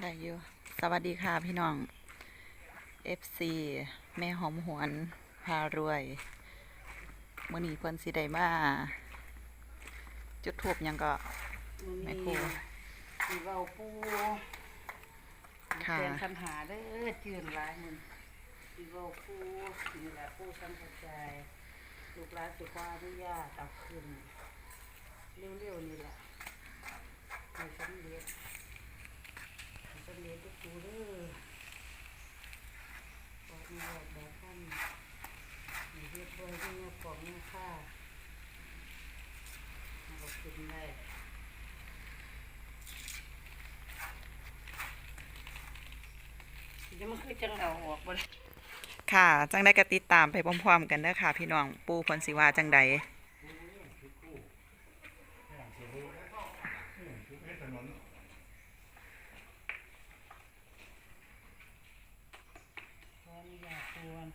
ได้อยู่สวัสดีค่ะพี่น้อง FC แม่หอมหวนพารวยมื่อนี้เพิ่นสิได้มาจุดทูบหยังก็แม่ครูสีเบาปูค่ะแทนคันหาเด้อจืนหลายมึงสีเบาปูนี่แหละปูสังกระจายลูกหลานสุขวานุญาตเอาขึ้นเร็วๆนี่แหละให้สำเร็จ ให้สำเร็จทุกปูเด้อบอกมีบบแบบท่านมีเรียบร้อยที่เนี่ยของเนี่ยค่ะเอาขึ้นได้จะมันคือจังเอาออกบ่ได้ค่ะ จังได้ก็ติดตามไปพร้อมๆกันเด้อค่ะ พี่น้อง ปูพิ่นสิวาจังใด ขออนุญาตควร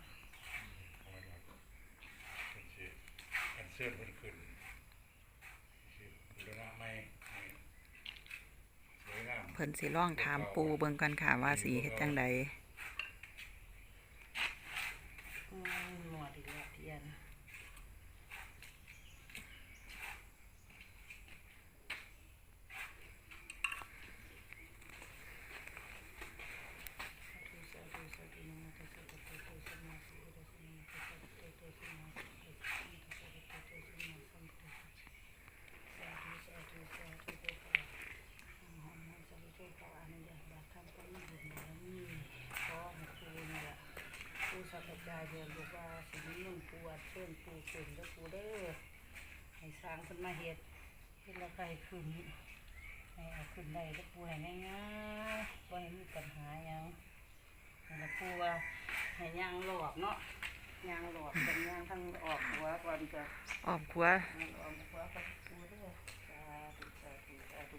ชื่อมันขึ้นสิบูรณะไม่เพิ่นสิร้องถามปูเบิ่งกันค่ะว่าสีเฮ็ดจังใด อืมหนวดอีกแล้วเทียนสาธุสาธุนะโมตัสสะภะคะวะโตสัมมาสัมพุทธัสสะนะโมตัสสะภะคะวะโตสัมมาสัมพุทธัสสะนะโมตัสสะภะคะวะโตสัมมาสัมพุทธัสสะสาธุสาธุสาธุเจ้าค่ะ หอมหอมสาธุขออนุญาตบาทำก็มีบุญบารมีขอให้ครูนี่แหละ ครูสัพพจายเดินลูกว่าสิริมุ่งปวดเชิญปูขึ้นแล้วปูเด้อให้สร้างขึ้นมาเฮ็ดเฮ็ดแล้วก็ให้ขึ้นให้เอาขึ้นได้แล้วปูให้ง่ายๆบ่ให้มีปัญหาหยังให้แล้วปูว่าให้ย่างหลอบเนาะย่างหลอบเป็นย่างทั้งออกหัวก่อนจะอ้อมครัวย่างออกหัวกับปูเด้อสาธุสาธุสาธุ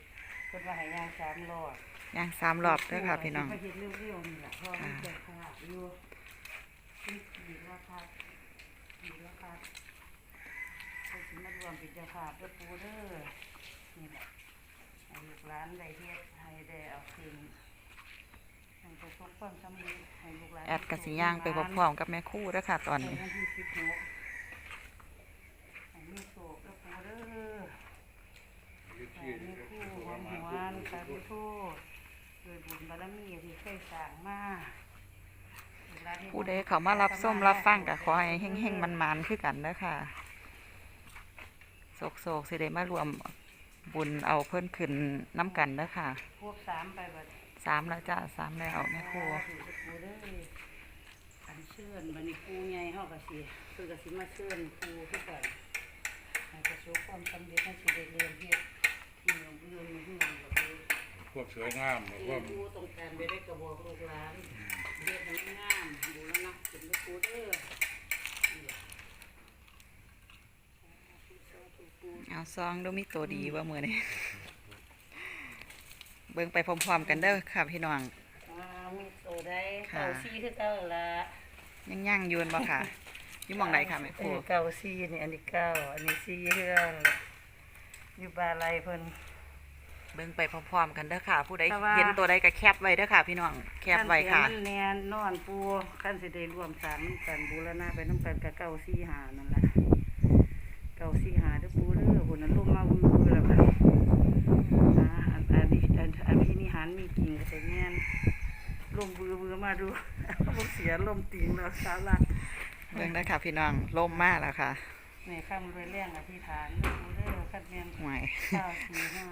เพิ่นว่าให้ย่างสามรอบย่างสามรอบเด้อค่ะพี่น้อง ไปเฮ็ดเร็วๆนี่แหละเพราะมันจะขาดอยู่ดีราคา ดีราคาไปสิมารวมเป็นเจ้าภาพเด้อปูเด้อนี่แหละให้ลูกหลานได้เฮ็ดให้ได้เอาคืนให้ประสบความสำเร็จให้ลูกหลานแอดกสิย่างไปพร้อมๆกับแม่คู่ด้อค่ะ ตอนนี้ ให้วันที่สิบหกให้มีโศกเด้อปูเด้อยึดให้ที่มีคู่หวมานหวานสาธุโทษโดยบุญบารมีที่เคยสร้างมา ผู้ใดเขามารับส้มรับฟังก็ขอให้เฮงๆมันๆคือกันเด้อค่ะโศกๆสิได้มารวมบุญเอาเพิ่นขึ้นน้ำกันเด้อค่ะพวกสามไปบัดสามแล้วจ้ะสามแล้วแม่ครูถือตะปูเด้ออันเชิญบัดนี้ปูใหญ่เฮาก็สิคือก็สิมาเชิญปูคือกันให้ประสบความสำเร็จให้สิได้เรียนเฮ็ดที่หลวงเรือนเฮือนบ่คือควบสวยงามคที่วบปูต้องการไปได้กระบอกลูกหลาน เฮ็ดให้มันงามบูรณะเป็นตะปูเด้อนี่ล่ะสาธุปูเอาซองดูมีตัวดีว่ามือนี้เบิ่งไปพร้อมๆกันเด้อค่ะพี่น้องอ่ามีโตได้ค่ะเก่าซีคือเก่าละยังย่างๆอยืนบ่ค่ะอยู่หมองใดค่ะแม่ครูเออเก่าซีนี่อันนี้เก่าอันนี้ซีเฮือนอยู่บาลัยเพิ่น เบิ่งไปพร้อมๆกันเด้อค่ะ ผู้ใดแต่ว่า เห็นตัวใดก็แคปไว้เด้อค่ะ พี่น้องแคปไว้ค่ะ ขั้นเสียมันแนนนอนปูขั้นสิได้รวมสามกันบูรณะไปน้ำกันกับเก่าซีหานั่นแหละเก่าซีหาเด้อปูเด้อหุ่นนั้นลมมาบือแล้วค่ะอ่าอันอันนี้อันอันพี่นิหารมีจริงก็แต่แม่นลมบือบือมาดูบ่เสียลมติงแล้วสาระเบิ่งได้อค่ะ พี่น้องล่มมาแล้วค่ะแม่ข้ามรวยแรงอธิษฐานเด้อปูเด้อ คัดแม่นหวยเก้าสี่ห้า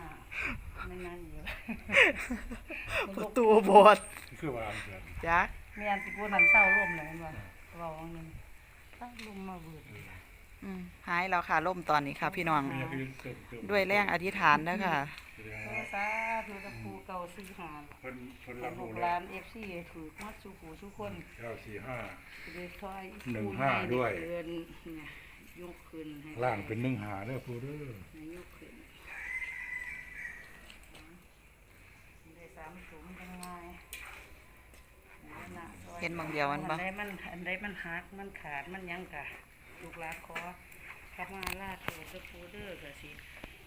ไม่นั่นอยู่ประตูโบสถ์คือวางเกินจักแม่นสิพูดนั้นเศร้าร่มเลยแม่นบ่เว้าว่าหนึงเศร้าร่มมาเบิดอืมหายแล้วค่ะล่มตอนนี้ค่ะ พี่น้องคือเติมเติมด้วยแรงอธิษฐานเด้อค่ะแสดงโทว่าสาธุตะปูเก่าสี่ห้าเพิ่นเพิ่นลูรับรู้กหแล้ลาวน FC ถูกมัดสู่หูสู่คนเก้าสี่ห้าสิได้ถอยหนึ่งห้าด้วยเกินเนี่ ยยกขึ้นให้ล่างเป็นหนึ่งหาเด้อผู้เด้อให้ยกขึ้นได้สามถุงยังไงเห็นบางเดียวมันบ่อันใดมันอันใดมันหักมันขาดมันหยังกะลูกหลานขอขับมาลาดตัวตะปูเด้อกะสิ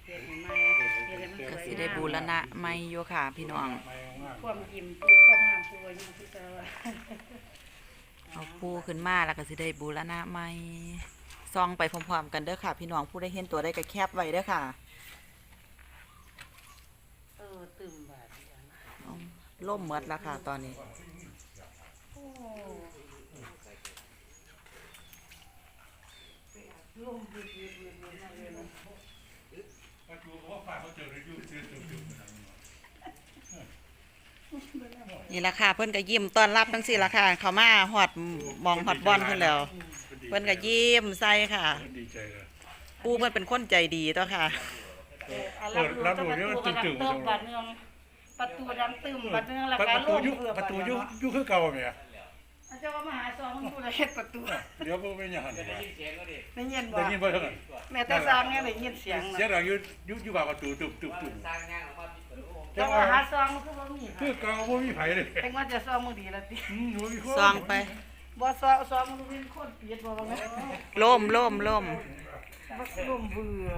เฮ็ดให้ใหม่เฮ็ดให้มันสก็วยสิได้บูรณะใหม่อยู่ค่ะพี่น้องไม่มากความยิ้มปูความงามปูอายุที่เจอเอาปูขึ้นมาแล้วก็สิได้บูรณะใหม่ ซองไปพร้อมๆกันเด้อค่ะ พี่น้องผู้ได้เห็นตัวได้ก็แคบไว้เด้อค่ะเออตื่มบาดเอาล่มหมดแล้วค่ะตอนนี้โอ้ลมยืดยืดยืดยืดมาเลยนะก็ดูว่าฝ่ายเขาเจอในยูทูบตื่นๆนะนี่ละค่ะเพิ่นก็ยิ้มต้อนรับทั้งสี่ละค่ะ เขามาฮอดหมองฮอดบอลเพิ่นแล้ว เพิ่นก็ยิ้มใส่ค่ะ ดีใจเลยปูเพิ่นเป็นคนใจดีตัวค่ะเอออะรับรู้จะประตูกระดังเติมบาดเนืองประตูดังตึมบาดเนืองแล้วประก็ตูลมยุเอือประบาดตูเนืยุองยุคือเก่าไหมอะอาจารย์ว่ามาหาซองมันพูดอะไรเฮ็ดประตูเดี๋ยวพวกไม่ยังหันได้ยินบ่ได้ยินบ่เท่านั้นแม่แต่ซางเนี่ยได้ยินเสียงเสียนะงดังยุยุยุบ่าประตูตุบตุบตุบแต่ว่าหาซองมันคือบ่มีคือเก่าบ่มีไผเลยแต่ว่าจะซองมือดีละติอืมบ่มีคน ซองไป บ่ซองซองมันเป็นคนเปียดบ่ว่าแม่ล่มล่มล่มบ่ลมเบื่อ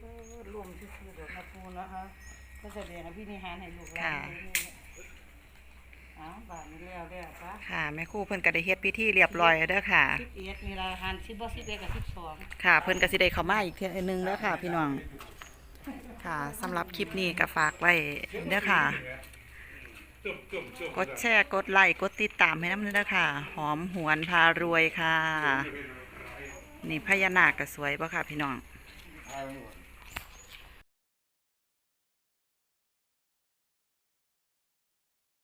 เออลมซื่อๆดอกนะปูนะคะก็แสดงอภินิหารให้ลูกหลานอ้าวบาดนี้แล้วแล้วปะค่ะแม่ครู่เพิ่นก็ได้เฮ็ดพิธีเรียบร้อยแล้วเด้อค่ะ11นี่ละหัน10บ่11กับ12ค่ะ เพิ่นก็สิได้เข้ามาอีกเทื่อนึงแล้วค่ะ พี่น้อง ค่ะสำหรับคลิปนี้ก็ฝากไว้เด้อค่ะตุบตุบตุบ กดแชร์กดไลค์กดติดตามให้น้ำเด้อค่ะหอมหวนพารวยค่ะ นี่พญานาคก็สวยป่ะค่ะพี่น้อง